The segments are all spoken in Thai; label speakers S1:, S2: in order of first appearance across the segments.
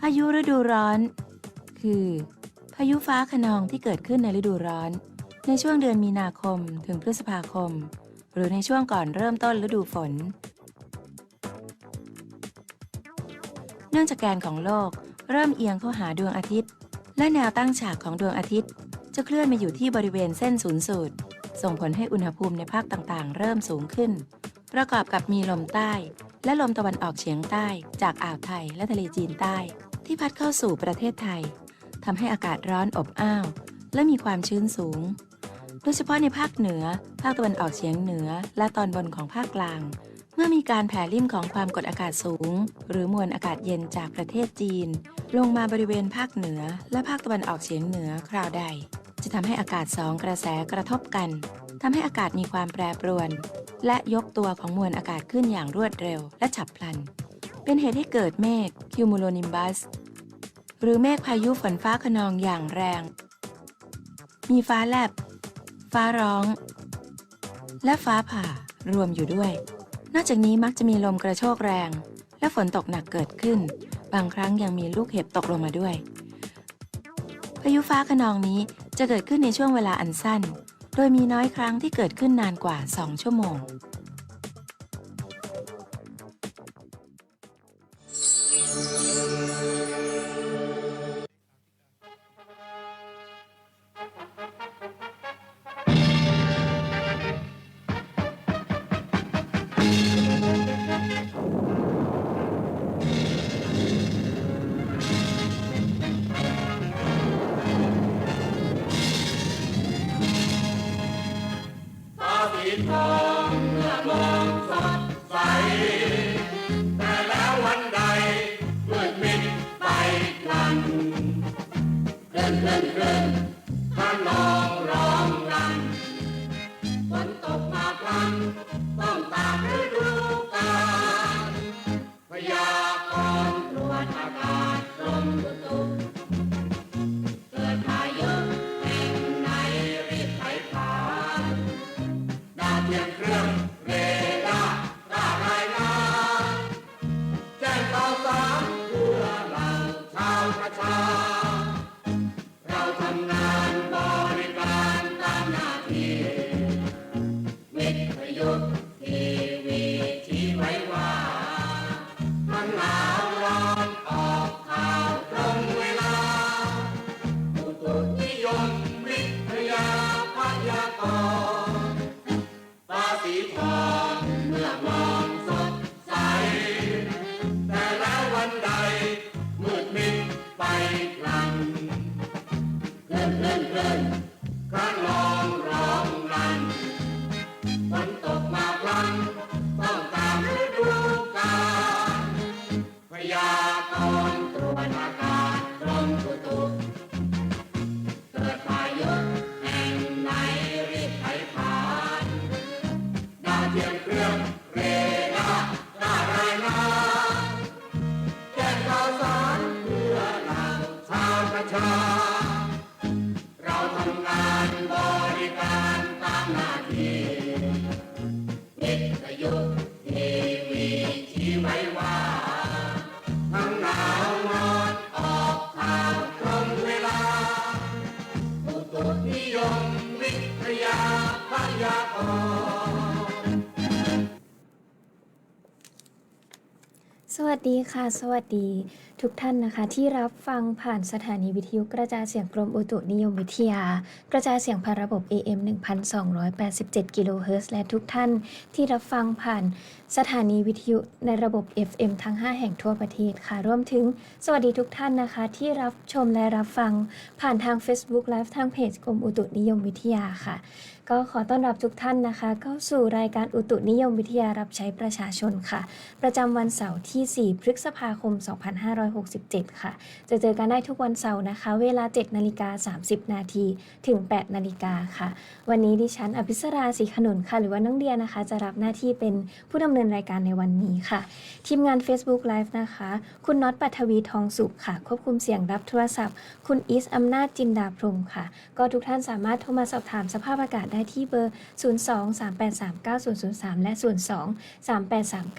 S1: พายุฤดูร้อน คือ พายุฟ้าคะนองที่เกิดขึ้นในฤดูร้อน ในช่วงเดือนมีนาคมถึงพฤษภาคม หรือในช่วงก่อนเริ่มต้นฤดูฝน เนื่องจากแกนของโลกเริ่มเอียงเข้าหาดวงอาทิตย์ และแนวตั้งฉากของดวงอาทิตย์ จะเคลื่อนมาอยู่ที่บริเวณเส้นศูนย์สูตร ส่งผลให้อุณหภูมิในภาคต่างๆ เริ่มสูงขึ้น ประกอบกับมีลมใต้ และลมตะวันออกเฉียงใต้ จากอ่าวไทยและทะเลจีนใต้ ที่พัดเข้าสู่ประเทศไทยทำให้อากาศร้อนอบอ้าว และมีความชื้นสูง โดยเฉพาะในภาคเหนือ ภาคตะวันออกเฉียงเหนือ และตอนบนของภาคกลาง เมื่อมีการแผ่ลิ่มของความกดอากาศสูง หรือมวลอากาศเย็นจากประเทศจีน ลงมาบริเวณภาคเหนือ และภาคตะวันออกเฉียงเหนือคราวใด จะทำให้อากาศสองกระแสกระทบกันทำให้อากาศมีความแปรปรวน และยกตัวของมวลอากาศขึ้นอย่างรวดเร็วและฉับพลัน เป็นเหตุให้เกิดเมฆคิวมูโลนิมบัส หรือเมฆพายุฝนฟ้าขนองอย่างแรง มีฟ้าแลบ ฟ้าร้อง และฟ้าผ่ารวมอยู่ด้วย นอกจากนี้มักจะมีลมกระโชกแรง และฝนตกหนักเกิดขึ้น บางครั้งยังมีลูกเห็บตกลงมาด้วย พายุฟ้าขนองนี้จะเกิดขึ้นในช่วงเวลาอันสั้น โดยมีน้อยครั้งที่เกิดขึ้นนานกว่า 2 ชั่วโมง
S2: สวัสดีค่ะ
S3: สวัสดีทุกท่านนะคะ ที่รับฟังผ่านสถานีวิทยุกระจายเสียงกรมอุตุนิยมวิทยา กระจายเสียงผ่านระบบ AM 1287 กิโลเฮิรตซ์และทุกท่านที่รับฟังผ่านสถานีวิทยุในระบบ FM ทั้ง 5 แห่งทั่วประเทศค่ะ รวมถึงสวัสดีทุกท่านนะคะ ที่รับชมและรับฟังผ่านทาง Facebook Live ทางเพจกรมอุตุนิยมวิทยาค่ะ ก็ขอต้อนรับทุกท่านนะคะ เข้าสู่รายการอุตุนิยมวิทยารับใช้ประชาชนค่ะ ประจำวันเสาร์ที่ 4 พฤษภาคม 2567 ค่ะ จะเจอกันได้ทุกวันเสาร์นะคะ เวลา 7 นาฬิกา 30 นาทีถึง 8 นาฬิกาค่ะ วันนี้ดิฉันอภิสราศรีขนุนค่ะ หรือว่าน้องเดียนะคะ จะรับหน้าที่เป็นผู้ดำเนินรายการในวันนี้ค่ะ ทีมงาน Facebook Live นะคะ คุณน็อตปัทวีทองสุขค่ะ ควบคุมเสียงรับโทรศัพท์ คุณอีสอำนาจจินดาพรมค่ะ ก็ทุกท่านสามารถโทรมาสอบถามสภาพอากาศได้ได้ที่เบอร์ 023839003 และ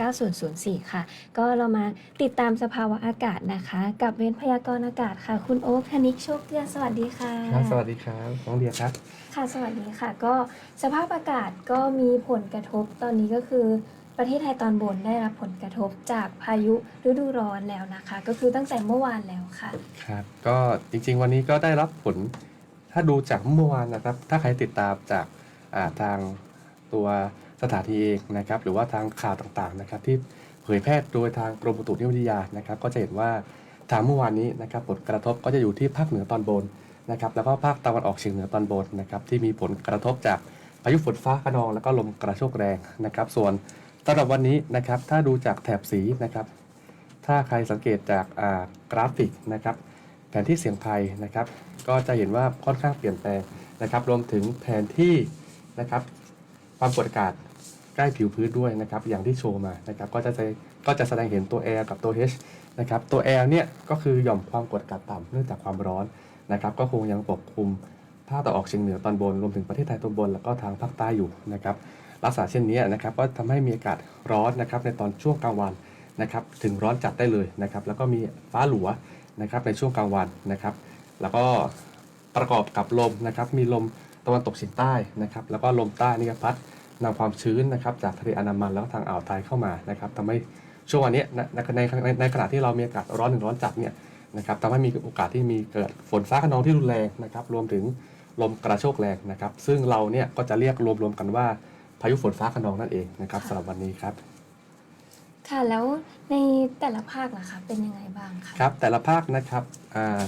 S3: 02-3839004 ค่ะ ก็เรามาติดตามสภาวะอากาศนะคะ กับเว้นพยากรณ์อากาศค่ะ คุณโอ๊คธนิกโชคเกื้อสวัสดีค่ะ
S4: ครับสวัสดีครับน้องเดียครับ
S3: ค่ะ สวัสดีค่ะ ก็สภาพอากาศก็มีผลกระทบตอนนี้ก็คือประเทศไทยตอนบนได้รับผลกระทบจากพายุฤดูร้อนแล้วนะคะ ก็คือตั้งแต่เมื่อวานแล้วค่ะ
S4: ครับ ก็จริงๆ วันนี้ก็ได้รับผล ถ้าดูจากเมื่อวานนะครับ ถ้าใครติดตามจากาทางตัวสถานีเองนะครับ หรือว่าทางข่าวต่างๆนะครับ ที่เผยแพร่โดยทางกรมอุตุนิยมวิทยานะครับ ก็จะเห็นว่าทางเมื่อวานนี้นะครับ ผลกระทบก็จะอยู่ที่ภาคเหนือตอนบนนะครับ แล้วก็ภาคตะวันออกเฉียงเหนือตอนบนนะครับ ที่มีผลกระทบจากพายุฝนฟ้าคะนองแล้วก็ลมกระโชกแรงนะครับ ส่วนสำหรับวันนี้นะครับ ถ้าดูจากแถบสีนะครับ ถ้าใครสังเกตจากกราฟิกนะครับ แผนที่เสียงภัยนะครับ ก็จะเห็นว่าค่อนข้างเปลี่ยนแปลงนะครับ รวมถึงแผนที่นะครับ ความกดอากาศใกล้ผิวพื้นด้วยนะครับ อย่างที่โชว์มานะครับ ก็จะก็จะแสดงเห็นตัว L กับตัว H นะครับ ตัว L เนี่ยก็คือหย่อมความกดอากาศต่ำเนื่องจากความร้อนนะครับ ก็คงยังปกคลุมภาคตะออกเฉียงเหนือตอนบนรวมถึงประเทศไทยตอนบน แล้วก็ทางภาคใต้อยู่นะครับลักษณะเช่นนี้นะครับก็ทำให้มีอากาศร้อนนะครับในตอนช่วงกลางวันนะครับ ถึงร้อนจัดได้เลยนะครับ แล้วก็มีฟ้าหลัว นะครับในช่วงกลางวันนะครับ แล้วก็ประกอบกับลมนะครับ มีลมตะวันตกเฉียงใต้นะครับ แล้วก็ลมใต้นี่ก็พัดนำความชื้นนะครับจากทะเลอันดามันแล้วก็ทางอ่าวไทยเข้ามานะครับทำให้ช่วงวันนี้ในในในในขณะที่เรามีอากาศร้อนถึงร้อนจัดเนี่ยนะครับทำให้มีโอกาสที่มีเกิดฝนฟ้าขนองที่รุนแรงนะครับ รวมถึงลมกระโชกแรงนะครับ ซึ่งเราเนี่ยก็จะเรียกรวมๆกันว่าพายุฝนฟ้าขนองนั่นเองนะครับสำหรับวันนี้ครับ
S3: ค่ะ แล้วในแต่ละภาคล่ะคะเป็นยังไงบ้างคะ
S4: ครับแต่ละภาคนะครับอ่า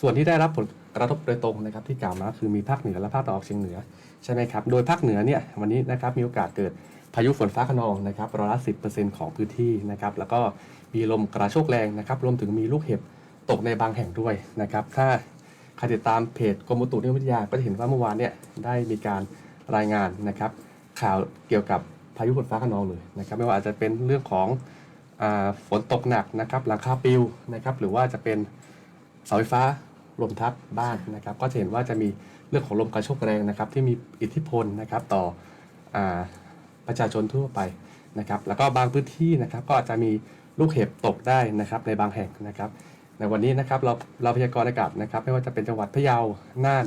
S4: ส่วนที่ได้รับผลกระทบโดยตรงนะครับที่กล่าวมาคือมีภาคเหนือและภาคตะวันออกเฉียงเหนือใช่ไหมครับโดยภาคเหนือเนี่ยวันนี้นะครับมีโอกาสเกิดพายุฝนฟ้าขนองนะครับร้อยละสิของพื้นที่นะครับแล้วก็มีลมกระโชกแรงนะครับรวมถึงมีลูกเห็บตกในบางแห่งด้วยนะครับถ้าใครติดตามเพจกรมอุตุนิยมวิทยาก็จะเห็นว่าเมื่อวานเนี่ยได้มีการรายงานนะครับข่าวเกี่ยวกับ พายุฝนฟ้าขนองเลยนะครับไม่ว่าอาจจะเป็นเรื่องของอฝนตกหนักนะครับหลังคาปิวนะครับหรือว่าจะเป็นเสาไฟฟ้าลมทับบ้านนะครับก็จะเห็นว่าจะมีเรื่องของลมกระโชกแรงนะครับที่มีอิทธิพลนะครับต่ออประชาชนทั่วไปนะครับแล้วก็บางพื้นที่นะครับก็อาจจะมีลูกเห็บตกได้นะครับในบางแห่งนะครับในวันนี้นะครับเราเราพยากรณ์อากาศนะครับ ไม่ว่าจะเป็นจังหวัดพะเยาน่าน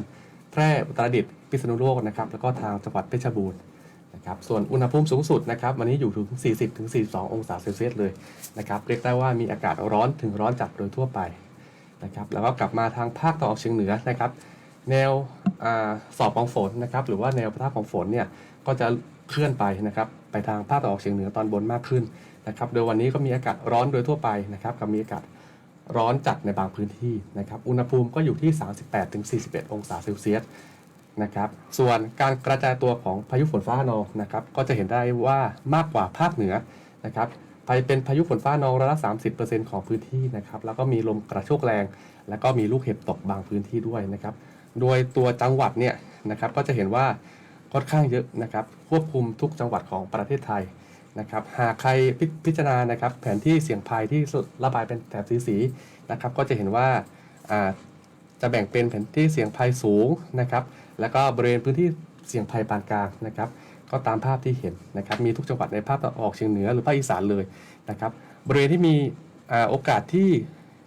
S4: แพร่อุตรดิตถ์พิษณุโลกนะครับแล้วก็ทางจังหวัดเพชรบูรณ์ นะครับส่วนอุณหภูมิสูงสุดนะครับวันนี้อยู่ถึง 40ถึง42 องศาเซลเซียสเลยนะครับเรียกได้ว่ามีอากาศร้อนถึงร้อนจัดโดยทั่วไปนะครับแล้วก็กลับมาทางภาคตะวันออกเฉียงเหนือนะครับ แนวอสอบของฝนนะครับหรือว่าแนวพระทับของฝนเนี่ยก็จะเคลื่อนไปนะครับไปทางภาคตะวันออกเฉียงเหนือตอนบนมากขึ้นนะครับโดยวันนี้ก็มีอากาศร้อนโดยทั่วไปนะครับกับมีอากาศร้อนจัดในบางพื้นที่นะครับอุณหภูมิก็อยู่ที่ 38-41 องศาเซลเซียส นะครับส่วนการกระจายตัวของพายุฝนฟ้าคะนองนะครับก็จะเห็นได้ว่ามากกว่าภาคเหนือนะครับไปเป็นพายุฝนฟ้านองร้อยละ30%ของพื้นที่นะครับแล้วก็มีลมกระโชกแรง แล้วก็มีลูกเห็บตกบางพื้นที่ด้วยนะครับโดยตัวจังหวัดเนี่ยนะครับก็จะเห็นว่าค่อนข้างเยอะนะครับควบคุมทุกจังหวัดของประเทศไทยนะครับหากใครพิพิจารณานะครับแผนที่เสี่ยงภัยที่ระบายเป็นแถบสีๆนะครับก็จะเห็นว่าอ่าจะแบ่งเป็นแผนที่เสี่ยงภัยสูงนะครับ แล้วก็บริเวณพื้นที่เสี่ยงภัยปานกลางนะครับก็ตามภาพที่เห็นนะครับมีทุกจังหวัดในภาคตะวันออกเฉียงเหนือหรือภาคอีสานเลยนะครับบริเวณที่มีอโอกาสที่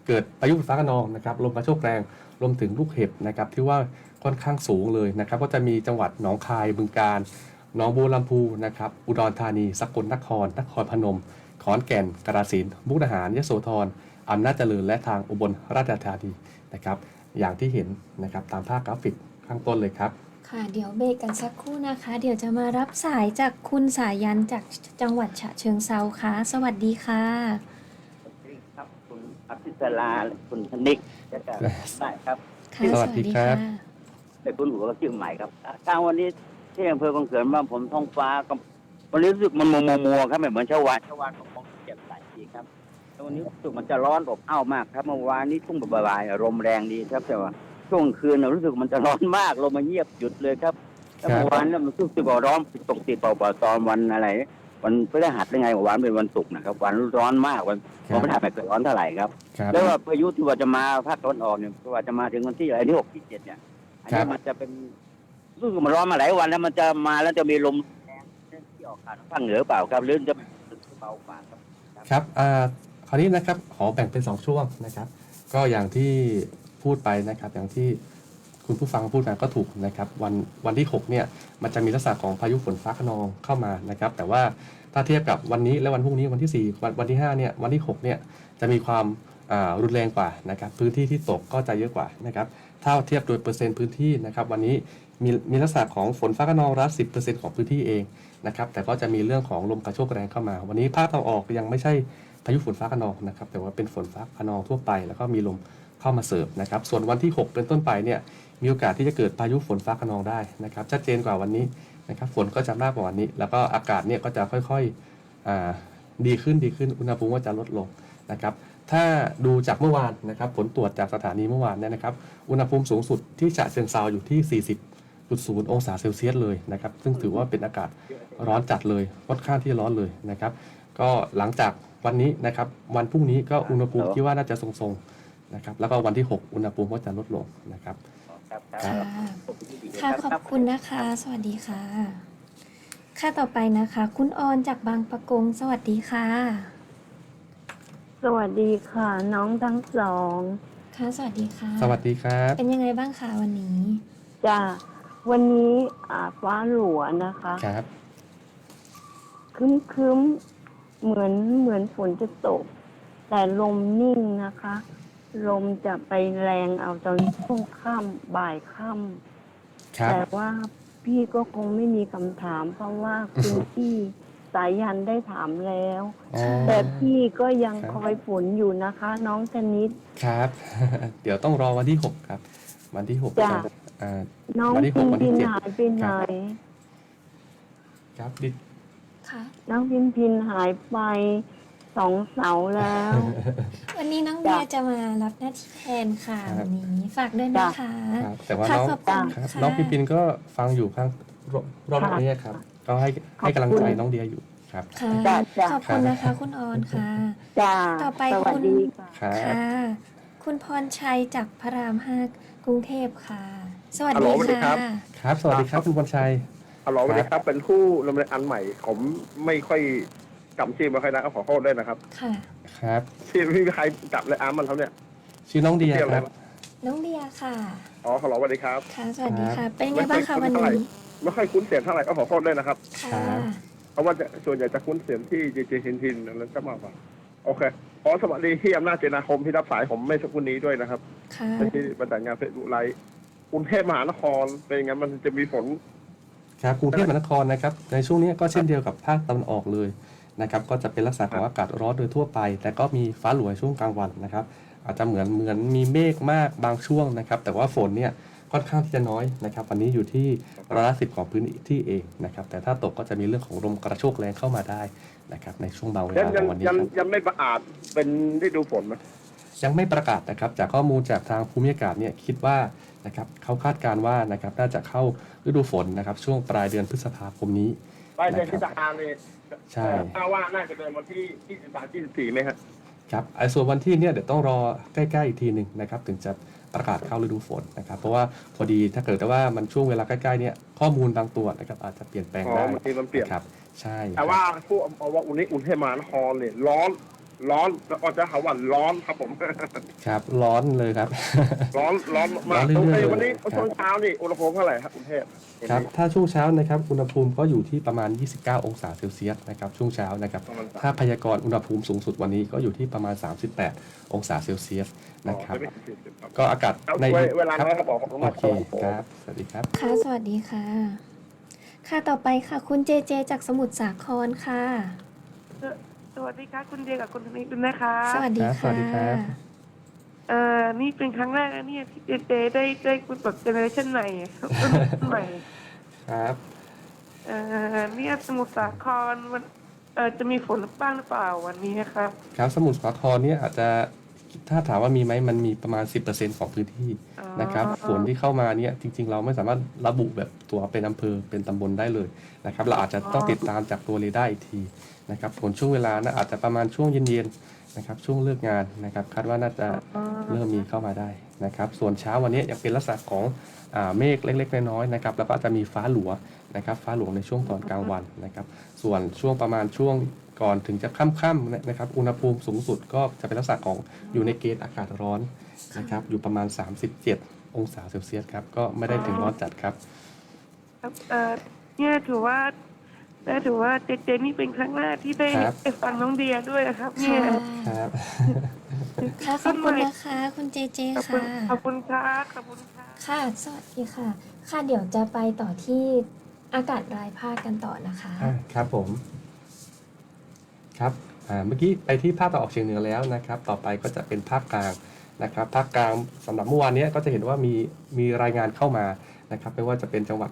S4: เกิดพายุฝนฟ้าคะนองนะครับลมกระโชกแรงรวมถึงลูกเห็บนะครับที่ว่าค่อนข้างสูงเลยนะครับก็จะมีจังหวัดหนองคายบึงกาฬหนองบัวลำพูนะครับอุดรธานีสกลนคร นครพนม ขอนแก่นกาฬสินธุ์มุกดาหารยโสธรอำนาจเจริญและทางอุบลราชธานีนะครับอย่างที่เห็นนะครับตามภาพกราฟิก ข้างต้นเลยครับ
S3: ค่ะเดี๋ยวเบรกกันสักครู่นะคะ เดี๋ยวจะมารับสายจากคุณสายันจากจังหวัดฉะเชิงเซาค่ะสวัสดีค่ะ
S5: ครับคุณอภิสราคุณธนิกจะจะได้ครับ
S3: ค่ะ
S4: สวัสดีครับ
S5: เป็นคุณหัวก็ชื่อใหม่ครับทางวันนี้ที่อำเภอบางเขนบ้านผมท้องฟ้าก็วันนี้รู้สึกมันมัวมัวมัวๆครับไม่เหมือนเช้าวานเช้าวานผมมองเจ็บใสดีครับแต่วันนี้รู้สึกมันจะร้อนอบอ้าวมากครับเมื่อวานนี้ทุ่งบ่ายๆลมแรงดีครับแต่ว่า ช่วงคืนน่ะรู้สึกมันจะร้อนมากลมมันเงียบหยุดเลยครับแล้วเมื่อวานเนี่ยมันรู้สึกว่าร้อนผิดปกติเปล่าๆตอนวันอะไรวันพฤหัสหรือไงเมื่อวานเป็นวันศุกร์นะครับวันร้อนมากวัน
S4: ครั
S5: วั
S4: บ
S5: นพฤหัสไม่เคยร้อนเท่าไหร่ครับ
S4: ครับ
S5: แล้วว่าพายุที่ว่าจะมาภาคตะวันออกเนี่ยว่าจะมาถึงวันที่อะไรที่หกที่เจ็ดเนี่ยอัน
S4: ครั
S5: นี้
S4: บ
S5: มันจะเป็นรู้สึกมันร้อนมาหลายวันแล้วมันจะมาแล้วจะมีลมแรงที่ออกทางภาคเหนือเปล่าครับหรือจะเบากว่าครับ
S4: ครับอ่าคราวนี้นะครับขอแบ่งเป็น2ช่วงนะครับ ก็อย่างที่ พูดไปนะครับอย่างที่คุณผู้ฟังพูดมาก็ถูกนะครับวันวันที่6เนี่ยมันจะมีลักษณะของพายุฝนฟ้าขนองเข้ามานะครับแต่ว่าถ้าเทียบกับวันนี้และวันพรุ่งนี้วันที่ 4 วันวันที่5เนี่ยวันที่6เนี่ยจะมีความรุนแรงกว่านะครับพื้นที่ที่ตกก็จะเยอะกว่านะครับถ้าเทียบโดยเปอร์เซ็นต์พื้นที่นะครับวันนี้มีมีลักษณะของฝนฟ้าขนองร้อยสิบเปอร์เซ็นต์ของพื้นที่เองนะครับแต่ก็จะมีเรื่องของลมกระโชกแรงเข้ามา วันนี้ภาคตะวันออกยังไม่ใช่พายุฝนฟ้าขนองนะครับแต่ว่าเป็นฝนฟ้าขนองทั่วไป แล้วก็มีลม เข้ามาเสริมนะครับส่วนวันที่ 6 เป็นต้นไปเนี่ยมีโอกาสที่จะเกิดพายุฝนฟ้าขนองได้นะครับชัดเจนกว่าวันนี้นะครับฝนก็จะมากกว่าวันนี้ แล้วก็อากาศเนี่ยก็จะค่อยๆอ่าดีขึ้นดีขึ้นอุณหภูมิก็จะลดลงนะครับถ้าดูจากเมื่อวานนะครับผลตรวจจากสถานีเมื่อวานเนี่ยนะครับอุณหภูมิสูงสุดที่ฉะเชิงเซาอยู่ที่ 40.0 องศาเซลเซียสเลยนะครับซึ่งถือว่าเป็นอากาศร้อนจัดเลยค่อนข้างที่ร้อนเลยนะครับก็หลังจากวันนี้นะครับวันพรุ่งนี้ก็อุณหภูมิคิดว่าน่าจะทรงๆ นะครับแล้วก็วันที่ 6 อุณหภูมิก็จะลดลงนะครับ
S5: ครับค
S3: ค่ะ
S5: รับ
S3: ค่ะ ขอบคุณนะคะ สวัสดีค่ะ ค่ะต่อไปนะคะ คุณออนจากบางประกง สวัสดีค่ะ
S6: สวัสดีค่ะ น้องทั้งสอง
S3: ค่ะ สวัสดีค่ะ
S4: สวัสดีครับ
S3: เป็นยังไงบ้างคะวันนี้
S6: จ้าวันนี้อ่าฟ้าหลัวนะคะ
S4: ครับ
S6: ครึ้มครึ้มๆ เหมือนเหมือนฝนจะตก แต่ลมนิ่งนะคะ ลมจะไปแรงเอาตอนช่วงค่ำบ่ายค่
S4: ครัำบ
S6: แต่ว่าพี่ก็คงไม่มีคำถาม เพราะว่าคุณพี่สายยันได้ถามแล้ว
S4: อ๋อ
S6: แต่พี่ก็ยัง
S4: ครับ
S6: คอยฝนอยู่นะคะ น้องชนิด
S4: ครับ เดี๋ยวต้องรอวันที่6ครับ วันที่6
S6: จ้ะ
S4: อ่า
S6: น้อง
S4: วันที่ห
S6: พิ
S4: ก
S6: ม
S4: วันที่
S6: พิน
S4: เจ็ด
S6: หายไปไหน
S4: ครับดิ
S3: ค่ะ
S6: น้องพิมพินหายไป สองเสาร์แล้ว
S3: วันนี้น้องเบียร์จะมารับหน้าที่แทนค่ะ
S4: ครับ
S3: วันนี้ฝากด้วยนะคะ
S4: ครับแต่ว่า
S3: ค่ะ
S4: น้อง
S3: ขอบคุณ
S4: ครับ
S3: ค่ะ
S4: น้องปินปินก็ฟังอยู่ข้างรอบรอบ
S6: ค่ะ
S4: นี้ครับ ก็ให้ให้กำลังใจน้องเดียอยู่ครับ
S3: ค่ะ
S6: จ้ะจ้ะ
S3: ขอบคุณนะคะ คุณออนค่ะ
S6: จ้า
S3: ต่อไป
S6: สวัส
S3: คุณ
S6: ดีค่ะ
S4: ครับ
S3: ค่ะ คุณพรชัยจากพระรามห้ากรุงเทพค่ะ สวัส
S7: ฮัลโหล
S3: ดี
S7: สวัสดีครั
S3: ค่ะ
S7: บ
S4: ครับ สวัสดีครับคุณพรชัย
S7: ฮัลโหลสวัสดีครับเป็นผู้ดำเนินอันใหม่ ผมไม่ค่อย จำชื่อไม่ค่อยได้ก็ขอโทษด้วยนะครับ
S3: ค่ะ
S4: ครับ
S7: ที่ไม่มีใครจับเลยอาร์มมันเขาเนี่ย
S4: ชื่อน้องเดีย
S7: เรียก
S4: ค
S7: อะไร
S4: รับ
S7: วะ
S3: น้องเดียค่ะ
S7: อ๋อฮัลโหลสวัสดีครับ
S3: ค่ะ สวัสดี
S4: ครั
S3: ค่ะ
S4: บ
S3: เป็นยังไงบ้างคะ
S7: ไม่
S3: วัน
S7: ค่อย
S3: นี้
S7: ไม่ค่อยคุ้นเสียงเท่าไหร่ก็ขอโทษด้วยนะครับ
S3: ค่ะ
S7: เพราะว่าจะส่วนใหญ่จะคุ้นเสียงที่เจเจทินทินแล้วก็มากกว่าโอเคขอสวัสดีที่อำนาจเจนาคมที่รับสายผมไม่สักครู่นี้ด้วยนะครับ
S3: ค่ะ
S7: ที่ประสานงานเฟซบุ๊กไลฟ์กรุงเทพมหานครเป็นยังไงมันจะมีฝน
S4: ครับกรุงเทพมหานครนะครับ ในช่วงนี้ก็เช่นเดียวกับภาคตะวันออกเลย นะครับก็จะเป็นลักษณะของอากาศร้อนโดยทั่วไป แต่ก็มีฟ้าหลวช่วงกลางวันนะครับ อาจจะเหมือนเหมือนมีเมฆมากบางช่วงนะครับ แต่ว่าฝนเนี่ยค่อนข้างที่จะน้อยนะครับ วันนี้อยู่ที่ร้อยละสิบของพื้นที่เองนะครับ แต่ถ้าตกก็จะมีเรื่องของลมกระโชกแรงเข้ามาได้นะครับ ในช่วงบางเว
S7: ยั
S4: ลางข
S7: ยั
S4: องงวันนี้
S7: ยัง
S4: ครับ
S7: ยังไม่ประอาจเป็นฤดูฝนไหม
S4: ยังไม่ประกาศนะครับ จากข้อมูลจากทางภูมิอากาศเนี่ยคิดว่านะครับเขาคาดการณ์ว่านะครับน่าจะเข้าฤดูฝนนะครับ ช่วงปลายเดือนพฤษภาคมนี้
S7: ปลายเดือนพฤษภาคมนี่
S4: ใช่
S7: ถ้าว่าน่าจะเป็นวันที่23 24ไหมครับ
S4: ครับไอ้ส่วนวันที่เนี่ยเดี๋ยวต้องรอใกล้ๆอีกทีหนึ่งนะครับถึงจะประกาศเข้าฤดูฝนนะครับ เพราะว่าพอดีถ้าเกิดแต่ว่ามันช่วงเวลาใกล้ๆเนี่ยข้อมูลบางตัวนะครับอาจจะเปลี่ยนแปลง
S7: อ๋อ
S4: ได้
S7: บางทีมันเปลี่ยน
S4: ครับ ใช่
S7: แต่ว่าพวกเอาว่าอุณนี้อุ่นเทพมหานครเนี่ยร้อน ร้อนแล้วก็จะหาว่าร้อนครับผม
S4: ครับ ร้อนเลยครับ
S7: ร้อนร้อนมาก
S4: ร้อนเรื่อยๆ
S7: โอเควันนี้
S4: ครับ
S7: ช่วงเช้านี่อุณหภูมิเท่าไหร่ครับกรุงเทพ
S4: ครับ ถ้าช่วงเช้านะครับ อุณหภูมิก็อยู่ที่ประมาณ 29 องศาเซลเซียสนะครับช่วงเช้านะครับ
S7: ประมาณ
S4: ถ้าพยากรณ์อุณหภูมิสูงสุดวันนี้ก็อยู่ที่ประมาณ 38 องศาเซลเซียสนะครับ
S7: อ๋อไม่ถึง40ครับ
S4: ก็อากาศ
S7: เอา
S4: ใน
S7: เวเวลา
S4: ครั
S7: น้อยครับบอกผม
S4: โอ
S7: มา
S4: เคครับ สวัสดีครับ
S3: ค่ะ สวัสดีค่ะ ค่ะ ต่อไปค่ะ คุณเจเจจากสมุทรสาครค่ะ
S8: ส วัสดีค่ะคุณเดียกับคุณธนิดด้วยนะคะ
S3: สวัสดี
S4: ครับสวั
S3: ค่ะ
S4: สดีครับ
S8: เอ่อ นี่เป็นครั้งแรกนะเนี่ยที่เจเจได้ได้คุณแบบเจเนอเรชันใหม่รุ่นใหม่
S4: ครับ
S8: เอ่อ เนี่ยสมุทรสาครมันเอ่อจะมีฝนบ้างหรือเปล่าวันนี้นะครับ
S4: ครับสมุทรสาครเนี่ยอาจจะ ถ้าถามว่ามีไหมมันมีประมาณ 10%ของพื้นที่
S8: อ๋อ
S4: นะครับฝนที่เข้ามาเนี่ยจริง ๆ เราไม่สามารถระบุแบบตัวเป็นอำเภอเป็นตำบลได้เลยนะครับเราอาจจะต้องติดตามจากตัวเรดาร์อีกทีนะครับฝนช่วงเวลานะอาจจะประมาณช่วงเย็นๆนะครับช่วงเลิกงานนะครับคาดว่าน่าจะเริ่มมีเข้ามาได้นะครับส่วนเช้าวันนี้ยังเป็นลักษณะของอ่าเมฆเล็กๆน้อยๆนะครับแล้วก็จะมีฟ้าหลัวนะครับฟ้าหลวงในช่วงตอนกลางวันนะครับส่วนช่วงประมาณช่วง ก่อนถึงจะค่ำๆนะครับ อุณหภูมิสูงสุดก็จะเป็นลักษณะของอยู่ในเกณฑ์อากาศร้อนนะครับ อยู่ประมาณ 37 องศาเซลเซียสครับ ก็ไม่ได้ถึงร้อนจัดครับ
S8: ครับเอ่อเนี่ยถือว่าเนี่ยถือว่าเจเจนี่เป็นครั้งแรกที่ได้
S4: ครับ
S8: ได้ฟังน้องเดียด้วยนะครับเนี่
S3: ค่ะ
S8: ย
S4: ครับ
S3: ค่ะขอบคุณนะคะ คุณเจเจ
S8: ขอบคุณ
S3: ค่ะ
S8: ขอบคุณครับขอบคุณครับ
S3: ค่ะ สวัสดีค่ะ ค่ะ เดี๋ยวจะไปต่อที่อากาศรายภาคกันต่อนะคะ
S4: อ่าครับผม ครับเมื่อกี้ไปที่ภาคตะวันออกเฉียงเหนือแล้วนะครับ ต่อไปก็จะเป็นภาคกลางนะครับ ภาคกลางสำหรับเมื่อวานนี้ก็จะเห็นว่ามีมีรายงานเข้ามานะครับไม่ว่าจะเป็นจังหวัด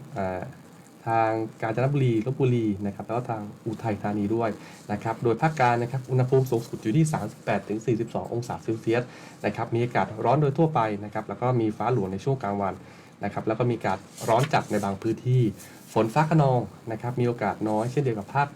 S4: ทางกาญจนบุรีลบบุรีนะครับแล้วก็ทางอุทัยธานีด้วยนะครับโดยภาคกลางนะครับอุณหภูมิสูงสุดอยู่ที่ 38-42 องศาเซลเซียสนะครับมีอากาศร้อนโดยทั่วไปนะครับแล้วก็มีฟ้าหลวงในช่วงกลางวันนะครับแล้วก็มีอากาศร้อนจัดในบางพื้นที่ ฝนฟ้าขนองนะครับมีโอกาสน้อยเช่นเดียวกับภาค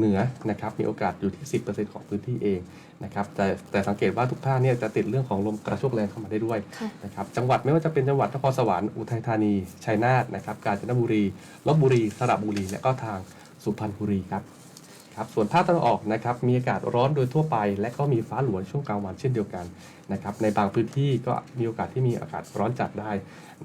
S4: เหนือนะครับมีโอกาสอยู่ที่ 10%ของพื้นที่เองนะครับแต่แต่สังเกตว่าทุกภาคเนี่ยจะติดเรื่องของลมกระโชกแรงเข้ามาได้ด้วย
S3: ค่ะ
S4: นะครับจังหวัดไม่ว่าจะเป็นจังหวัดนครสวรรค์อุทัยธานีชัยนาทนะครับกาญจนบุรีลบบุรีสระบุรี และก็ทางสุพรรณบุรีครับครับส่วนภาคตะวันออกนะครับมีอากาศร้อนโดยทั่วไป และก็มีฟ้าหลวงช่วงกลางวันเช่นเดียวกันนะครับในบางพื้นที่ก็มีโอกาสที่มีอากาศร้อนจัดได้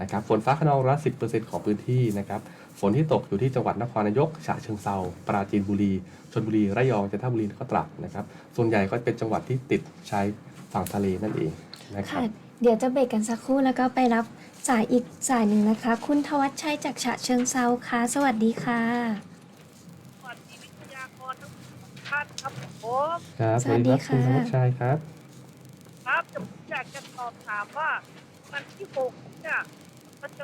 S4: นะครับฝนฟ้าขนองร้อยสิบเปอร์เซ็นต์ของพื้นที่นะครับฝ นที่ตกอยู่ที่จังหวัดนครนายก ฉะเชิงเซาปราจีนบุรีชลบุรี ระยอง จันทบุรีแล้วก็ตราดนะครับ ส่วนใหญ่ก็เป็นจังหวัดที่ติดชายฝั่งทะเลนั่นเองนะครั
S3: ค่ะ
S4: บ
S3: เดี๋ยวจะเบรกกันสักครู่แล้วก็ไปรับสายอีกสายหนึ่งนะคะ คุณทวัชชัยจากฉะเชิงเซาค่ะ สวัสดีค่ะ
S8: สวัสดีวิทยากรทั้งท่านครับผม
S4: ครับ
S3: สวัสดี
S4: รับคุณ
S3: ค่ะ
S4: ธวัชชัยครับ
S8: ครับผมอยากจะสอบถามว่าวันที่หกเนี่ยมันจะ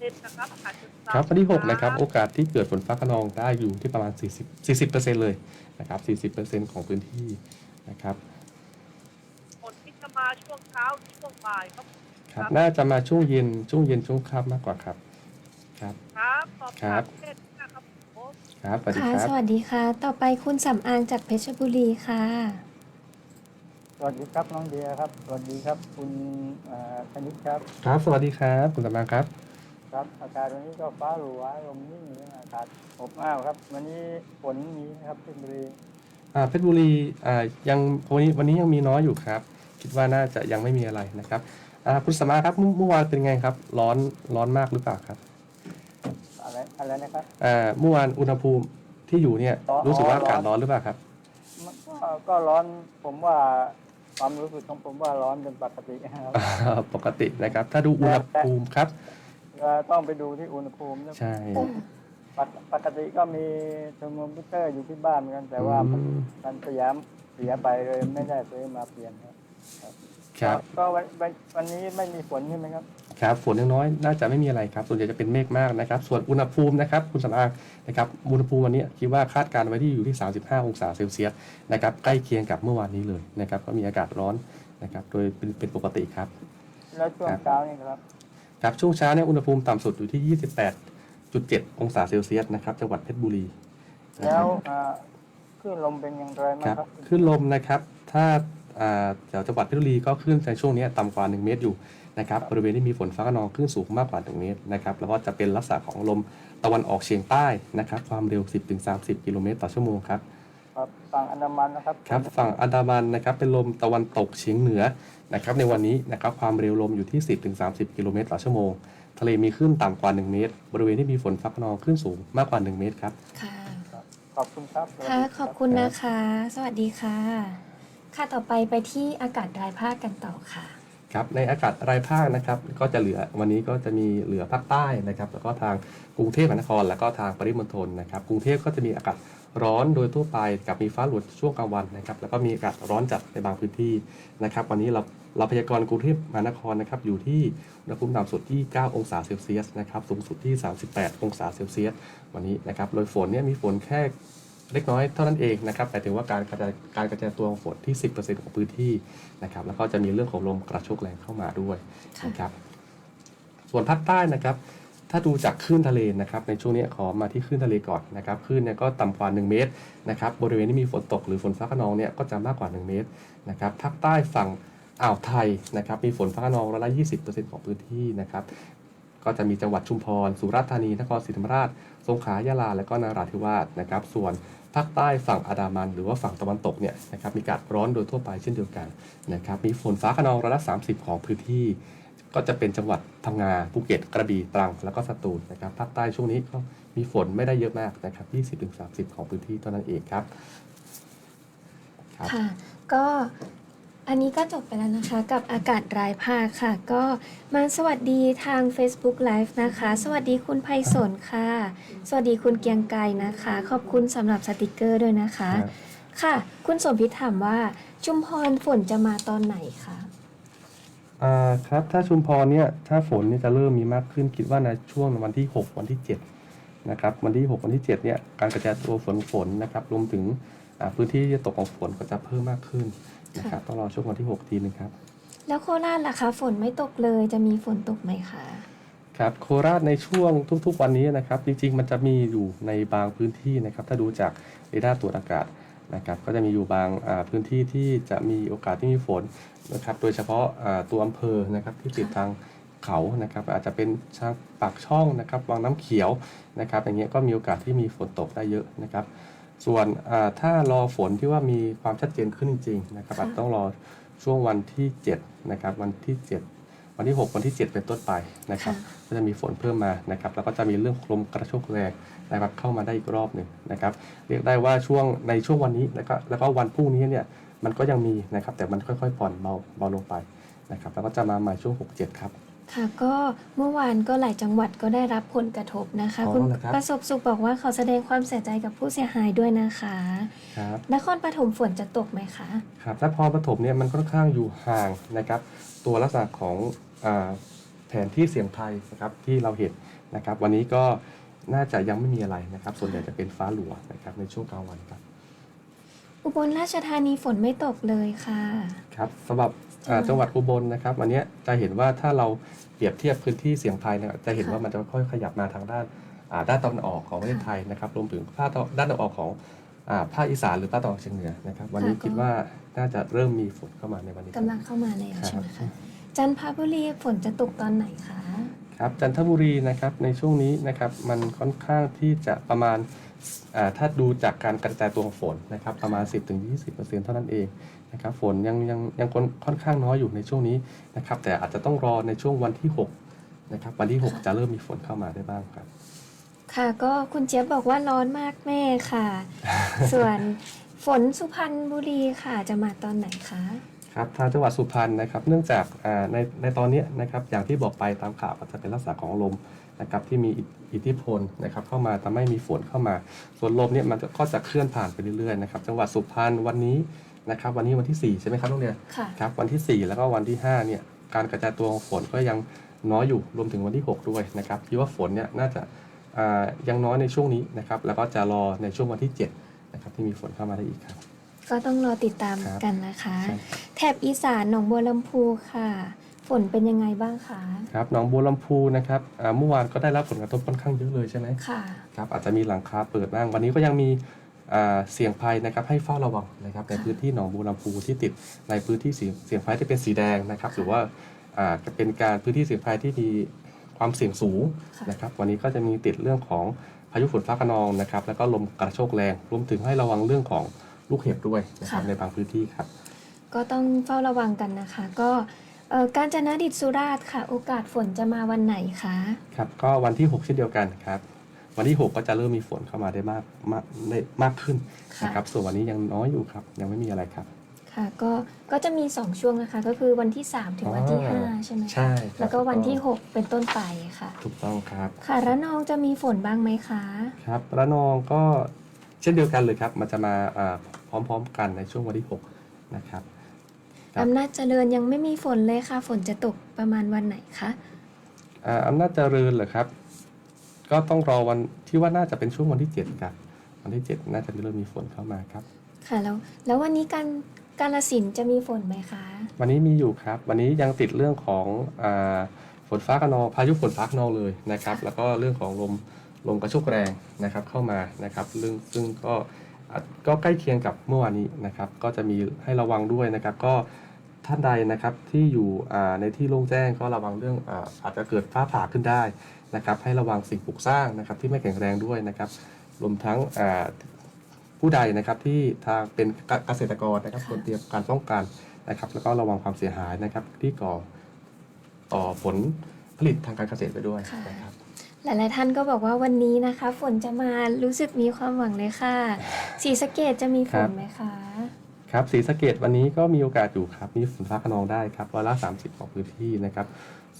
S8: ครับอาจจะ
S4: ครับวันที่ 6 นะครับ โอกาสที่เกิดฝนฟ้าขนองได้อยู่ที่ประมาณ 40 40%เลยนะครับ 40%ของพื้นที่นะครับ
S8: ฝนที่จะมาช่วงเช้าหรือช่วงบ่ายครับ
S4: ครับ น่าจะมาช่วงเย็นช่วงเย็นช่วงค่ำมากกว่าครับ ครับ
S8: ครับสอบ
S4: ครั
S8: ถาม
S4: บ
S8: เช่นนะครับผม
S4: ครับสวัสดี
S3: ค่ะ
S4: ครับ
S3: สวัสดีค่ะ ต่อไปคุณสำอางจากเพชรบุรีค่ะ
S9: สวัสดีครับน้องเดียครับ สวัสดีครับ คุณเอ่อคณิตครับ
S4: ครับ สวัสดีครับ คุณสำนางครับ
S9: ครับ อากาศวันนี้ก็ฟ้าหลัวลมนิ่งเลยอากาศอบอ้าวครับ วันนี้ฝนมีนะครับเพชรบุรี
S4: อ่าเพชรบุรีอ่ายังวันนี้วันนี้ยังมีน้อยอยู่ครับ คิดว่าน่าจะยังไม่มีอะไรนะครับอ่าคุณสมมาครับเมื่อเมื่อวานเป็นไงครับ ร้อนร้อนมากหรือเปล่าครับ
S9: อะไรอะไรนะครับ
S4: อ่าเมื่อวานอุณหภูมิที่อยู่เนี่ย
S9: อ๋อ
S4: รู้สึกว่า
S9: ร้อน
S4: อากาศร้อนหรือเปล่าครับ
S9: มันก็ก็ร้อนผมว่าความรู้สึกของผมว่าร้อนเป็นปกติครับ
S4: ปกตินะครับ ถ้าดูอุณหภูมิครับ
S9: ก็ต้องไปดูที่อุณหภูมินะ
S4: ใช่
S9: ปกปกติก็มีเทอร์โมมิเตอร์อยู่ที่บ้านเหมือนกัน แต่ว่ามัน
S4: อืม
S9: มันเสียเสียไปเลยไม่ได้ซื้อมาเปลี่ยนครับ
S4: ครับ
S9: ก็วันวันวันนี้ไม่มีฝนใช่ไหมครับ
S4: ครับฝนยังน้อยน่าจะไม่มีอะไรครับส่วนใหญ่จะเป็นเมฆมากนะครับ ส่วนอุณหภูมินะครับคุณสำอางนะครับอุณหภูมิวันนี้คิดว่าคาดการณ์ไว้ที่อยู่ที่ 35 องศาเซลเซียสนะครับใกล้เคียงกับเมื่อวานนี้เลยนะครับก็มีอากาศร้อนนะครับโดยเป็นเป็นปกติครับ
S9: แล้วช่วง
S4: ครับ
S9: เช้านี่ครับ
S4: ครับช่วงเช้าเนี่ยอุณหภูมิต่ำสุดอยู่ที่ 28.7 องศาเซลเซียสนะครับจังหวัดเพชรบุรีนะ
S9: แล้
S4: ครับ
S9: วอ่าคลื่นลมเป็นอย่างไรบ้าง
S4: ครับ
S9: ครับ
S4: คลื่นลมนะครับ ถ้าอ่าแถวจังหวัดเพชรบุรีก็คลื่นในช่วงนี้ต่ำกว่า 1 เมตรอยู่นะครับบริเวณที่มีฝนฟ้าขนองคลื่นสูงมากกว่า 1 เมตรนะครับแล้วก็จะเป็นลักษณะของลมตะวันออกเฉียงใต้นะครับความเร็ว 10-30 กิโลเมตรต่อชั่วโมงครับ
S9: ครับฝั่งอันดามันนะครับ
S4: ครับฝั่งอันดามันนะครับเป็นลมตะวันตกเฉียงเหนือนะครับในวันนี้นะครับความเร็วลมอยู่ที่ 10-30 กิโลเมตรต่อชั่วโมง ทะเลมีคลื่นต่ำกว่า 1 เมตร บริเวณที่มีฝนฟ้าขนองคลื่นสูงมากกว่า 1 เมตรครับ
S3: ค่ะ
S9: ขอบคุณครับสวัสดี
S3: ค่ะ
S9: รับ
S3: ขอบคุณนะคะ สวัสดีค่ะ ค่ะ ต่อไปไปที่อากาศรายภาคกันต่อค่ะ
S4: ครับในอากาศรายภาคนะครับก็จะเหลือวันนี้ก็จะมีเหลือภาคใต้นะครับแล้วก็ทางกรุงเทพมหานคร แล้วก็ทางปริมณฑลนะครับกรุงเทพก็จะมีอากาศร้อนโดยทั่วไปกับมีฟ้าหลัวช่วงกลางวันนะครับแล้วก็มีอากาศร้อนจัดในบางพื้นที่นะครับวันนี้เราเราพยากรณ์กรุงเทพมหานครนะครับอยู่ที่อุณหภูมิต่ำสุดที่ 9 องศาเซลเซียสนะครับสูงสุดที่ 38 องศาเซลเซียสวันนี้นะครับโดยฝนเนี่ยมีฝนแค่ เล็กน้อยเท่านั้นเองนะครับแต่ถือว่าการกระจายการกระจายตัวของฝนที่ 10%ของพื้นที่นะครับแล้วก็จะมีเรื่องของลมกระโชกแรงเข้ามาด้วย
S3: ค่ะ
S4: นะครับส่วนภาคใต้นะครับ ถ้าดูจากคลื่นทะเลนะครับ ในช่วงนี้ขอมาที่คลื่นทะเลก่อนนะครับคลื่นเนี่ยก็ต่ำกว่า 1 เมตรนะครับบริเวณที่มีฝนตกหรือฝนฟ้าขนองเนี่ยก็จะมากกว่า 1 เมตรนะครับภาคใต้ฝั่งอ่าวไทยนะครับมีฝนฟ้าขนองร้อยละ20%ของพื้นที่นะครับก็จะมีจังหวัดชุมพร สุราษฎร์ธานี นครศรีธรรมราช สงขลายะลาและก็นราธิวาสนะครับ ส่วนภาคใต้ฝั่งอันดามัน หรือว่าฝั่งตะวันตกเนี่ยนะครับมีอากาศร้อนโดยทั่วไปเช่นเดียวกันนะครับมีฝนฟ้าขนองร้อยละ 30 ของพื้นที่ ก็จะเป็นจังหวัดพังงาภูเก็ตกระบี่ตรังแล้วก็สตูลนะครับภาคใต้ช่วงนี้ก็มีฝนไม่ได้เยอะมากนะครับ20-30 ของพื้นที่เท่านั้นเองครับค่ะ
S3: ก็ อันนี้ก็จบไปแล้วนะคะกับอากาศรายภาคค่ะ ก็มาสวัสดีทาง Facebook Live นะคะ สวัสดีคุณไพศาลค่ะ สวัสดีคุณเกรียงไกรนะคะ ขอบคุณสำหรับสติกเกอร์ด้วยนะคะ
S4: ครับ
S3: ค่ะ คุณสมพิษถามว่าชุมพรฝนจะมาตอนไหนคะ
S4: อ่าครับถ้าชุมพรเนี่ยถ้าฝนเนี่ยจะเริ่มมีมากขึ้นคิดว่าในช่วงวันที่ 6 วันที่ 7 นะครับ วันที่ 6 วันที่ 7 เนี่ยการกระจายตัวฝนฝนนะครับรวมถึงอ่าพื้นที่ที่จะตกของฝนก็จะเพิ่มมากขึ้น นะครับต้องรอช่วงวันที่ 6 ทีนึงครับ
S3: แล้วโคราชล่ะคะ ฝนไม่ตกเลยจะมีฝนตกไหมคะ
S4: ครับโคราชในช่วงทุกๆวันนี้นะครับ จริงๆ มันจะมีอยู่ในบางพื้นที่นะครับ ถ้าดูจากเรดาร์ตรวจอากาศนะครับก็จะมีอยู่บางอ่าพื้นที่ที่จะมีโอกาสที่มีฝนนะครับ โดยเฉพาะอ่าตัวอำเภอนะครับที่ติดทางเขานะครับ อาจจะเป็นช่างปากช่องนะครับวังน้ำเขียวนะครับ อย่างเงี้ยก็มีโอกาสที่มีฝนตกได้เยอะนะครับ ส่วนอ่าถ้ารอฝนที่ว่ามีความชัดเจนขึ้นจริงๆนะครับ
S3: ค่ะ
S4: อาจต้องรอช่วงวันที่7นะครับวันที่ 7 วันที่ 6 วันที่ 7 เป็นต้นไปนะครับ
S3: ค่ะ
S4: ก็จะมีฝนเพิ่มมานะครับแล้วก็จะมีเรื่องลมกระโชกแรงนะครับเข้ามาได้อีกรอบหนึ่งนะครับเรียกได้ว่าช่วงในช่วงวันนี้แล้วก็แล้วก็วันพรุ่งนี้เนี่ยมันก็ยังมีนะครับแต่มันค่อยๆผ่อนเบาเบาลงไปนะครับแล้วก็จะมาใหม่ช่วง 6-7 ครับ
S3: ค่ะก็เมื่อวานก็หลายจังหวัดก็ได้รับผลกระทบนะคะ
S4: อ๋อ
S3: คุณ
S4: เหรอครับ
S3: ประสบสุขบอกว่าเขาแสดงความเสียใจกับผู้เสียหายด้วยนะคะ
S4: ครับ
S3: นครปฐมฝนจะตกไหมคะ
S4: ครับถ้าพรปฐมเนี่ยมันค่อนข้างอยู่ห่างนะครับ ตัวลักษณะของอาแผนที่เสียงไทยนะครับที่เราเห็นนะครับ วันนี้ก็น่าจะยังไม่มีอะไรนะครับ ส่วนใหญ่จะเป็นฟ้าหลัวนะครับในช่วงกลางวันครับ
S3: อุบลราชธานีฝนไม่ตกเลยค่ะ
S4: ครับสำหรับ อ่า
S3: ค่ะ
S4: จังหวัดอุบลนะครับวันนี้จะเห็นว่าถ้าเราเปรียบเทียบพื้นที่เสียงไทยเนี่ยจะเห็น
S3: ค่ะ
S4: ว่ามันจะค่อยๆขยับมาทางด้านอ่าด้านตะวันออกของประเทศไทยนะครับรวมถึงภาคตะด้านตะวันออกของอ่าภาคอีสานหรือภาคตะวันออกเฉียงเหนือนะครับ วันนี้คิดว่าน่าจะเริ่มมีฝนเข้ามาในวันนี้ครับ
S3: กำลังเข้ามาแล้ว
S4: ครับ
S3: ใช่ไหมคะจันทบุรีฝนจะตกตอนไหนคะ
S4: ครับจันทบุรีนะครับในช่วงนี้นะครับมันค่อนข้างที่จะประมาณอ่าถ้าดูจากการกระจายตัวของฝนนะครับประมาณ 10-20%เท่านั้นเอง นะครับฝนยังยังยังค่อนค่อนข้างน้อยอยู่ในช่วงนี้นะครับ แต่อาจจะต้องรอในช่วงวันที่6นะครับวันที่ 6 จะเริ่มมีฝนเข้ามาได้บ้างครับ
S3: ค่ะก็คุณเจี๊ยบบอกว่าร้อนมากแม่ค่ะ ส่วนฝนสุพรรณบุรีค่ะจะมาตอนไหนคะ
S4: ครับทางจังหวัดสุพรรณนะครับ เนื่องจากอ่าในในตอนนี้นะครับอย่างที่บอกไปตามข่าวก็จะเป็นลักษณะของลมนะครับที่มีอิทอิทธิพลนะครับเข้ามาทำให้มีฝนเข้ามา ส่วนลมเนี่ยมันก็จะเคลื่อนผ่านไปเรื่อยๆนะครับจังหวัดสุพรรณวันนี้ นะครับวันนี้วันที่ 4 ใช่ไหมครับน้องเดีย
S3: ค่ะ
S4: ครับวันที่ 4 แล้วก็วันที่5เนี่ยการกระจายตัวของฝนก็ยังน้อยอยู่รวมถึงวันที่ 6 ด้วยนะครับคิดว่าฝนเนี่ยน่าจะอ่ายังน้อยในช่วงนี้นะครับแล้วก็จะรอในช่วงวันที่7นะครับที่มีฝนเข้ามาได้อีกครับ
S3: ก็ต้องรอติดตาม
S4: ครับ
S3: กันนะคะ
S4: ใช่ครับ
S3: แถบอีสานหนองบัวลำพูค่ะ ฝนเป็นยังไงบ้างคะ
S4: ครับหนองบัวลำพูนะครับอ่าเมื่อวานก็ได้รับผลกระทบค่อนข้างเยอะเลยใช่ไหม
S3: ค่ะ
S4: ครับอาจจะมีหลังคาเปิดบ้างวันนี้ก็ยังมีอ่า เสี่ยงภัยนะครับให้เฝ้าระวังนะครับในพื้นที่หนองบัวลำพูที่ติดในพื้นที่เสี่ยงเสี่ยงภัยที่เป็นสีแดงนะครับหรือว่าอ่าเป็นการพื้นที่เสี่ยงภัยที่มีความเสี่ยงสูง
S3: ค่ะ
S4: นะครับวันนี้ก็จะมีติดเรื่องของพายุฝนฟ้าคะนองนะครับแล้วก็ลมกระโชกแรงรวมถึงให้ระวังเรื่องของลูกเห็บด้วยนะครับในบางพื้นที่ครับ
S3: ก็ต้องเฝ้าระวังกันนะคะ ก็เอ่อการจนดิตสุราษฎร์ค่ะ โอกาสฝนจะมาวันไหนคะ
S4: ครับ ก็วันที่ 6 เช่นเดียวกันครับ วันที่ 6 ก็จะเริ่มมีฝนเข้ามาได้มากมากได้มากขึ้น
S3: ค่ะ
S4: นะครับ ส่วนวันนี้ยังน้อยอยู่ครับ ยังไม่มีอะไรครับ
S3: ค่ะ ก็ก็จะมี 2 ช่วงนะคะ ก็คือวันที่ 3 ถึงวันที่
S4: อ๋อ
S3: 5ใช่ไหมคะ
S4: ใช่ครับ
S3: แล้วก็วันที่
S4: ถูกต้อง
S3: 6เป็นต้นไปค่ะ
S4: ถูกต้องครับ
S3: ค่ะระนองจะมีฝนบ้างไหมคะ
S4: ครับระนองก็เช่นเดียวกันเลยครับ มันจะมาอ่าพร้อมๆ กันในช่วงวันที่ 6 นะครับครับ
S3: อำนาจเจริญยังไม่มีฝนเลยค่ะ ฝนจะตกประมาณวันไหนคะ
S4: อ่าอำนาจเจริญเหรอครับ ก็ต้องรอวันที่ว่าน่าจะเป็นช่วงวันที่7ครับวันที่ 7 น่าจะเริ่มมีฝนเข้ามาครับ
S3: ค่ะแล้วแล้ววันนี้การกาลสินธุ์จะมีฝนไหมคะ
S4: วันนี้มีอยู่ครับ วันนี้ยังติดเรื่องของอาฝนฟ้าขนองพายุฝนฟ้าขนองเลยนะครับ แล้วก็เรื่องของลมลมกระโชกแรงนะครับเข้ามานะครับเรื่องซึ่งก็อาจก็ใกล้เคียงกับเมื่อวานนี้นะครับ ก็จะมีให้ระวังด้วยนะครับ ก็ ท่านใดนะครับที่อยู่อ่าในที่โล่งแจ้งก็ระวังเรื่องอาอาจจะเกิดฟ้าผ่าขึ้นได้นะครับ ให้ระวังสิ่งปลูกสร้างนะครับที่ไม่แข็งแรงด้วยนะครับรวมทั้งอ่าผู้ใดนะครับที่ทางเป็นเกษตรกรนะครับควรเตรียมการป้องกันนะครับ แล้วก็ระวังความเสียหายนะครับที่ก่อต่อผลผลิตทางการเกษตรไปด้วย
S3: ค่ะ
S4: นะครับ
S3: หลายๆท่านก็บอกว่าวันนี้นะคะ ฝนจะมารู้สึกมีความหวังเลยค่ะสีสะเกตจะมีฝนไหมคะ
S4: ครับศรีสะเกดวันนี้ก็มีโอกาสอยู่ครับมีฝนฟ้าขนองได้ครับร้อยละ 30 ของพื้นที่นะครับ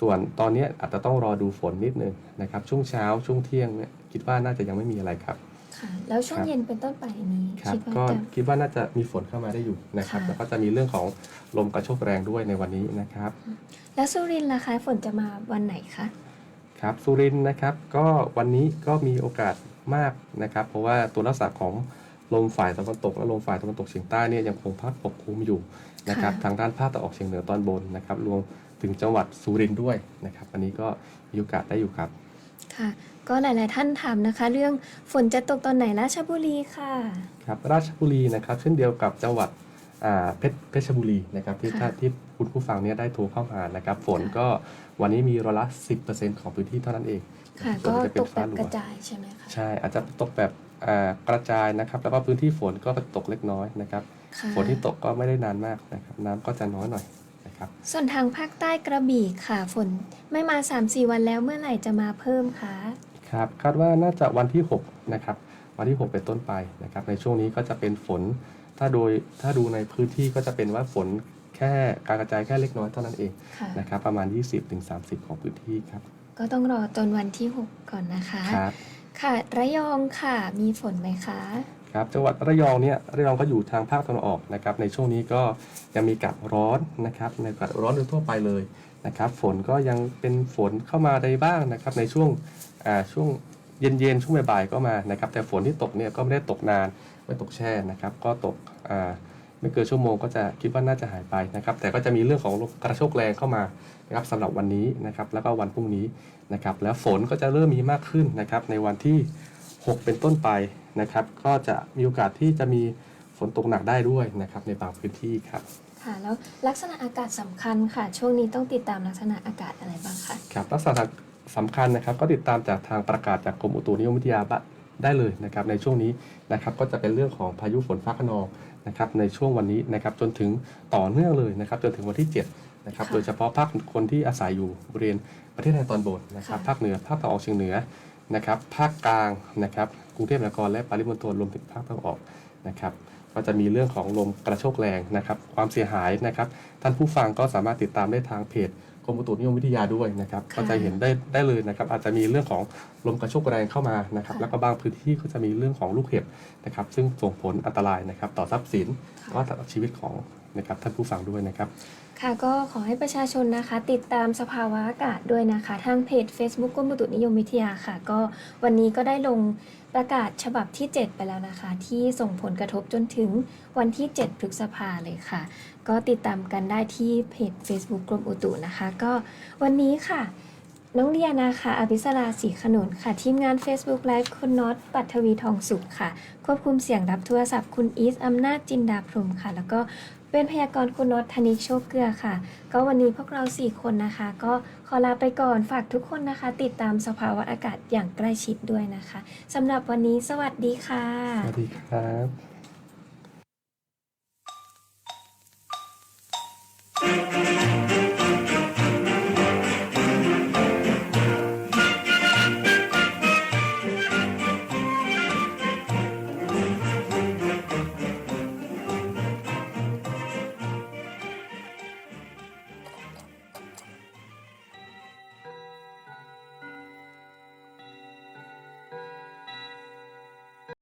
S4: ส่วนตอนนี้อาจจะต้องรอดูฝนนิดนึงนะครับ ช่วงเช้าช่วงเที่ยงเนี่ยคิดว่าน่าจะยังไม่มีอะไรครับ
S3: ค่ะแล้วช่วง
S4: ครับ
S3: เย็นเป็นต้นไปนี้
S4: ครับ
S3: คิดว่า
S4: ก็
S3: จะ
S4: คิดว่าน่าจะมีฝนเข้ามาได้อยู่นะครับ
S3: ค่ะ
S4: แล้วก็จะมีเรื่องของลมกระโชกแรงด้วยในวันนี้นะครับ
S3: แล้วสุรินทร์ล่ะคะฝนจะมาวันไหนคะ
S4: ครับสุรินทร์นะครับก็วันนี้ก็มีโอกาสมากนะครับ เพราะว่าตัวลักษณะของ ลมฝ่ายตะวันตกและลมฝ่ายตะวันตกเฉียงใต้เนี่ยยังคงพัดปกคลุมอยู่นะครับ
S3: ค่ะ
S4: ทางด้านภาคตะวันออกเฉียงเหนือตอนบนนะครับรวมถึงจังหวัดสุรินทร์ด้วยนะครับวันนี้ก็มีโอกาสได้อยู่ครับ
S3: ค่ะก็หลาย ๆ ท่านถามนะคะ เรื่องฝนจะตกตอนไหนราชบุรีค่ะ
S4: ครับราชบุรีนะครับ เช่นเดียวกับจังหวัดอ่าเพชรเพชรบุรีนะครับที่
S3: ค่ะ
S4: ถ้าที่คุณผู้ฟังเนี่ยได้โทรเข้ามานะครับ ฝนก็วันนี้มีร้อยละ10%ของพื้นที่เท่านั้นเอง
S3: ค่ะ
S4: ส่วน
S3: ก็
S4: ใหญ่จะเป็
S3: ต
S4: น
S3: กแบ
S4: ฟ้า
S3: บ
S4: หลั
S3: กระ
S4: ว
S3: จายใช่ไหมคะ
S4: ใช่อาจจะตกแบบอ่า กระจายนะครับแล้วก็พื้นที่ฝนก็ตกเล็กน้อยนะครับ
S3: ค่ะ
S4: ฝนที่ตกก็ไม่ได้นานมากนะครับ น้ำก็จะน้อยหน่อยนะครับ
S3: ส่วนทางภาคใต้กระบี่ค่ะฝนไม่มา 3-4 วันแล้วเมื่อไหร่จะมาเพิ่มคะ
S4: ครับคาดว่าน่าจะวันที่6นะครับวันที่ 6 เป็นต้นไปนะครับ ในช่วงนี้ก็จะเป็นฝน ถ้าโดยถ้าดูในพื้นที่ก็จะเป็นว่าฝนแค่การกระจายแค่เล็กน้อยเท่านั้นเอง
S3: ค่ะ
S4: นะครับประมาณ 20-30 ของพื้นที่ครับ
S3: ก็ต้องรอจนวันที่ 6 ก่อนนะคะ
S4: ครับ
S3: ค่ะ ระยองค่ะ มีฝนไหมคะ
S4: ครับจังหวัดระยองเนี่ยระยองก็อยู่ทางภาคตะวันออกนะครับในช่วงนี้ก็ยังมีอากาศร้อนนะครับในอากาศร้อนโดยทั่วไปเลยนะครับฝนก็ยังเป็นฝนเข้ามาได้บ้างนะครับในช่วงอ่าช่วงเย็นๆช่วงบ่ายๆก็มานะครับแต่ฝนที่ตกเนี่ยก็ไม่ได้ตกนานไม่ตกแช่นะครับก็ตกอ่า ไม่เกินชั่วโมงก็จะคิดว่าน่าจะหายไปนะครับ แต่ก็จะมีเรื่องของลมกระโชกแรงเข้ามานะครับสำหรับวันนี้นะครับ แล้วก็วันพรุ่งนี้นะครับ แล้วฝนก็จะเริ่มมีมากขึ้นนะครับ ในวันที่ 6 เป็นต้นไปนะครับ ก็จะมีโอกาสที่จะมีฝนตกหนักได้ด้วยนะครับ ในบางพื้นที่ครับ
S3: ค่ะแล้วลักษณะอากาศสำคัญค่ะ ช่วงนี้ต้องติดตามลักษณะอากาศอะไรบ้างคะ
S4: ครับลักษณะสำคัญนะครับ ก็ติดตามจากทางประกาศจากกรมอุตุนิยมวิทยาบะได้เลยนะครับในช่วงนี้นะครับก็จะเป็นเรื่องของพายุฝนฟ้าขนอง นะครับในช่วงวันนี้นะครับจนถึงต่อเนื่องเลยนะครับจนถึงวันที่ 7 นะครับ
S3: ค่ะ
S4: โดยเฉพาะภาคคนที่อาศัยอยู่บริเวณประเทศไทยตอนบนนะครับ
S3: ค่ะ
S4: ภาคเหนือภาคตะวันออกเฉียงเหนือนะครับภาคกลางนะครับกรุงเทพมหานครและปริมณฑลรวมถึงภาคตะวันออกนะครับก็จะมีเรื่องของลมกระโชกแรงนะครับความเสียหายนะครับ ท่านผู้ฟังก็สามารถติดตามได้ทางเพจก รมอุตุนิยมวิทยาด้วยนะครับ
S3: ค่ะ
S4: ก็จะเห็นได้ได้เลยนะครับ อาจจะมีเรื่องของลมกระโชกแรงเข้ามานะครับ
S3: ค่ะ
S4: แล้วก็บางพื้นที่ก็จะมีเรื่องของลูกเห็บนะครับ ซึ่งส่งผลอันตรายนะครับ ต่อทรัพย์สินก็ต่อชีวิตของนะครับท่านผู้ฟังด้วยนะครับ
S3: ค่ะก็ขอให้ประชาชนนะคะ ติดตามสภาวะอากาศด้วยนะคะ ทางเพจ Facebook กรมอุตุนิยมวิทยาค่ะ ก็วันนี้ก็ได้ลงประกาศฉบับที่ 7 ไปแล้วนะคะ ที่ส่งผลกระทบจนถึงวันที่ 7 พฤษภาเลยค่ะ ก็ติดตามกันได้ที่เพจ Facebook กรมอุตุนะคะ ก็วันนี้ค่ะ น้องเดียนาค่ะอภิสราศรีขนุนค่ะ ทีมงาน Facebook Live คุณน็อตปัทวีทองสุขค่ะ ควบคุมเสียงรับโทรศัพท์คุณอีสอำนาจจินดาพรมค่ะ แล้วก็เป็นพยากรณ์คุณน็อตธนิกโชคเกลือค่ะ ก็วันนี้พวกเรา 4 คนนะคะ ก็ขอลาไปก่อนฝากทุกคนนะคะ ติดตามสภาวะอากาศอย่างใกล้ชิดด้วยนะคะสำหรับวันนี้สวัสดีค่ะ
S4: สวัสดีครับ
S2: Thank you.